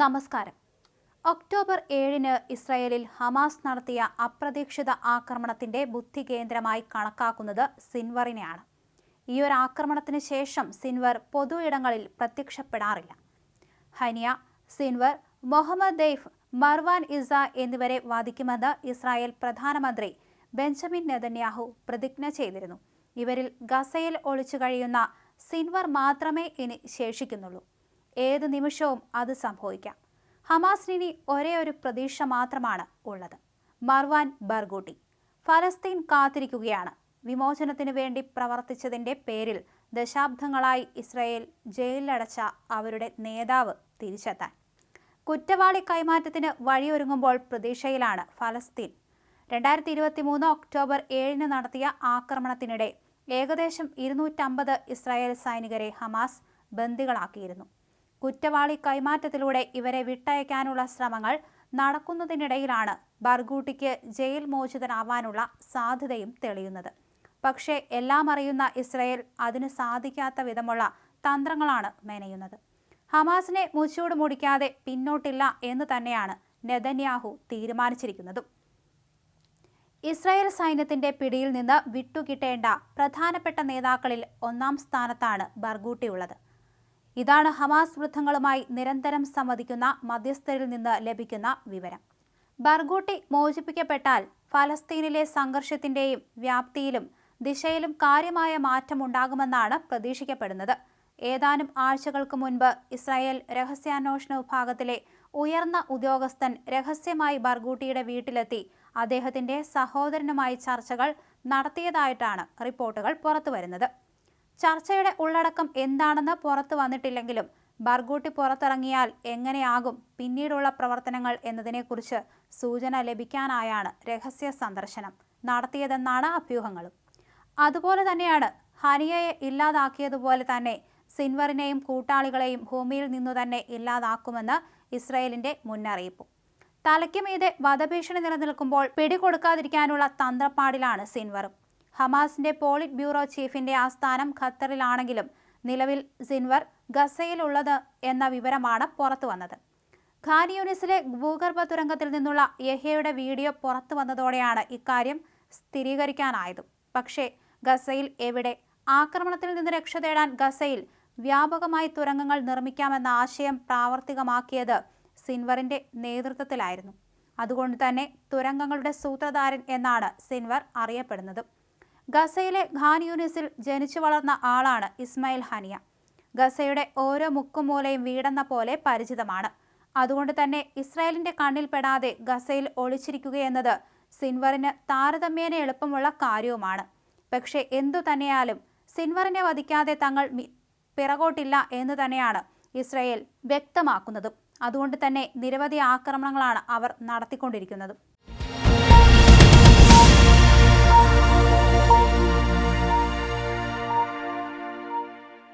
നമസ്കാരം. ഒക്ടോബർ ഏഴിന് ഇസ്രായേലിൽ ഹമാസ് നടത്തിയ അപ്രതീക്ഷിത ആക്രമണത്തിന്റെ ബുദ്ധി കേന്ദ്രമായി കണക്കാക്കുന്നത് സിൻവറിനെയാണ്. ഈ ഒരു ആക്രമണത്തിന് ശേഷം സിൻവർ പൊതു ഇടങ്ങളിൽ പ്രത്യക്ഷപ്പെടാറില്ല. Haniyeh Sinwar Mohammed Deif Marwan Issa എന്നിവരെ വധിക്കുമെന്ന് ഇസ്രായേൽ പ്രധാനമന്ത്രി ബെഞ്ചമിൻ നെതന്യാഹു പ്രതിജ്ഞ ചെയ്തിരുന്നു. ഇവരിൽ ഗസയിൽ ഒളിച്ചു കഴിയുന്ന സിൻവർ മാത്രമേ ഇനി ശേഷിക്കുന്നുള്ളൂ. ഏത് നിമിഷവും അത് സംഭവിക്കാം. ഹമാസിന് ഇനി ഒരേ ഒരു പ്രതീക്ഷ മാത്രമാണ് ഉള്ളത്. മർവാൻ ബർഗൂട്ടി ഫലസ്തീൻ കാത്തിരിക്കുകയാണ്. വിമോചനത്തിനു വേണ്ടി പ്രവർത്തിച്ചതിന്റെ പേരിൽ ദശാബ്ദങ്ങളായി ഇസ്രായേൽ ജയിലിലടച്ച അവരുടെ നേതാവ് തിരിച്ചെത്താൻ. കുറ്റവാളി കൈമാറ്റത്തിന് വഴിയൊരുങ്ങുമ്പോൾ പ്രതീക്ഷയിലാണ് ഫലസ്തീൻ. രണ്ടായിരത്തി ഇരുപത്തി മൂന്ന് ഒക്ടോബർ ഏഴിന് നടത്തിയ ആക്രമണത്തിനിടെ ഏകദേശം ഇരുന്നൂറ്റമ്പത് ഇസ്രായേൽ സൈനികരെ ഹമാസ് ബന്ദികളാക്കിയിരുന്നു. കുറ്റവാളി കൈമാറ്റത്തിലൂടെ ഇവരെ വിട്ടയക്കാനുള്ള ശ്രമങ്ങൾ നടക്കുന്നതിനിടയിലാണ് ബർഗൂട്ടിക്ക് ജയിൽ മോചിതനാവാനുള്ള സാധ്യതയും തെളിയുന്നത്. പക്ഷേ എല്ലാം അറിയുന്ന ഇസ്രയേൽ അതിന് സാധിക്കാത്ത വിധമുള്ള തന്ത്രങ്ങളാണ് മെനയുന്നത്. ഹമാസിനെ മുച്ചൂട് മുടിക്കാതെ പിന്നോട്ടില്ല എന്ന് തന്നെയാണ് നെതന്യാഹു തീരുമാനിച്ചിരിക്കുന്നതും. ഇസ്രായേൽ സൈന്യത്തിന്റെ പിടിയിൽ നിന്ന് വിട്ടുകിട്ടേണ്ട പ്രധാനപ്പെട്ട നേതാക്കളിൽ ഒന്നാം സ്ഥാനത്താണ് ബർഗൂട്ടിയുള്ളത്. ഇതാണ് ഹമാസ് വൃദ്ധങ്ങളുമായി നിരന്തരം സംവദിക്കുന്ന മധ്യസ്ഥരിൽ നിന്ന് ലഭിക്കുന്ന വിവരം. ബർഗൂട്ടി മോചിപ്പിക്കപ്പെട്ടാൽ ഫലസ്തീനിലെ സംഘർഷത്തിന്റെയും വ്യാപ്തിയിലും ദിശയിലും കാര്യമായ മാറ്റമുണ്ടാകുമെന്നാണ് പ്രതീക്ഷിക്കപ്പെടുന്നത്. ഏതാനും ആഴ്ചകൾക്ക് മുൻപ് ഇസ്രായേൽ രഹസ്യാന്വേഷണ വിഭാഗത്തിലെ ഉയർന്ന ഉദ്യോഗസ്ഥൻ രഹസ്യമായി ബർഗൂട്ടിയുടെ വീട്ടിലെത്തി അദ്ദേഹത്തിന്റെ സഹോദരനുമായി ചർച്ചകൾ നടത്തിയതായിട്ടാണ് റിപ്പോർട്ടുകൾ പുറത്തുവരുന്നത്. ചർച്ചയുടെ ഉള്ളടക്കം എന്താണെന്ന് പുറത്തു വന്നിട്ടില്ലെങ്കിലും ബർഗൂട്ടി പുറത്തിറങ്ങിയാൽ എങ്ങനെയാകും പിന്നീടുള്ള പ്രവർത്തനങ്ങൾ എന്നതിനെക്കുറിച്ച് സൂചന ലഭിക്കാനായാണ് രഹസ്യ സന്ദർശനം. നടത്തിയതെന്നാണ് അഭ്യൂഹങ്ങളും. അതുപോലെ തന്നെയാണ് ഹനിയയെ ഇല്ലാതാക്കിയതുപോലെ തന്നെ സിൻവറിനെയും കൂട്ടാളികളെയും ഭൂമിയിൽ നിന്നു തന്നെ ഇല്ലാതാക്കുമെന്ന് ഇസ്രയേലിന്റെ മുന്നറിയിപ്പ്. തലയ്ക്ക് മീതെ വധഭീഷണി നിലനിൽക്കുമ്പോൾ പിടികൊടുക്കാതിരിക്കാനുള്ള തന്ത്രപ്പാടിലാണ് സിൻവറും. ഹമാസിന്റെ പോളിറ്റ് ബ്യൂറോ ചീഫിന്റെ ആസ്ഥാനം ഖത്തറിലാണെങ്കിലും നിലവിൽ സിൻവർ ഗസയിലുള്ളത് എന്ന വിവരമാണ് പുറത്തു വന്നത്. ഖാൻ യൂണിസിലെ ഭൂഗർഭ തുരങ്കത്തിൽ നിന്നുള്ള യഹ്യയുടെ വീഡിയോ പുറത്തു വന്നതോടെയാണ് ഇക്കാര്യം സ്ഥിരീകരിക്കാനായത്. പക്ഷേ ഗസയിൽ എവിടെ ആക്രമണത്തിൽ നിന്ന് രക്ഷ തേടാൻ ഗസയിൽ വ്യാപകമായി തുരങ്കങ്ങൾ നിർമ്മിക്കാമെന്ന ആശയം പ്രാവർത്തികമാക്കിയത് സിൻവറിന്റെ നേതൃത്വത്തിലായിരുന്നു. അതുകൊണ്ട് തന്നെ തുരങ്കങ്ങളുടെ സൂത്രധാരൻ എന്നാണ് സിൻവർ അറിയപ്പെടുന്നത്. ഗസയിലെ ഖാൻ യൂണിസിൽ ജനിച്ചു വളർന്ന ആളാണ് ഇസ്മായിൽ ഹനിയ. ഗസയുടെ ഓരോ മുക്കുമൂലയും വീടെന്ന പോലെ പരിചിതമാണ്. അതുകൊണ്ട് തന്നെ ഇസ്രായേലിന്റെ കണ്ണിൽപ്പെടാതെ ഗസയിൽ ഒളിച്ചിരിക്കുകയെന്നത് സിൻവറിന് താരതമ്യേന എളുപ്പമുള്ള കാര്യവുമാണ്. പക്ഷേ എന്തു തന്നെയാലും സിൻവറിനെ വധിക്കാതെ തങ്ങൾ പിറകോട്ടില്ല എന്ന് തന്നെയാണ് ഇസ്രായേൽ വ്യക്തമാക്കുന്നതും. അതുകൊണ്ട് തന്നെ നിരവധി ആക്രമണങ്ങളാണ് അവർ നടത്തിക്കൊണ്ടിരിക്കുന്നതും.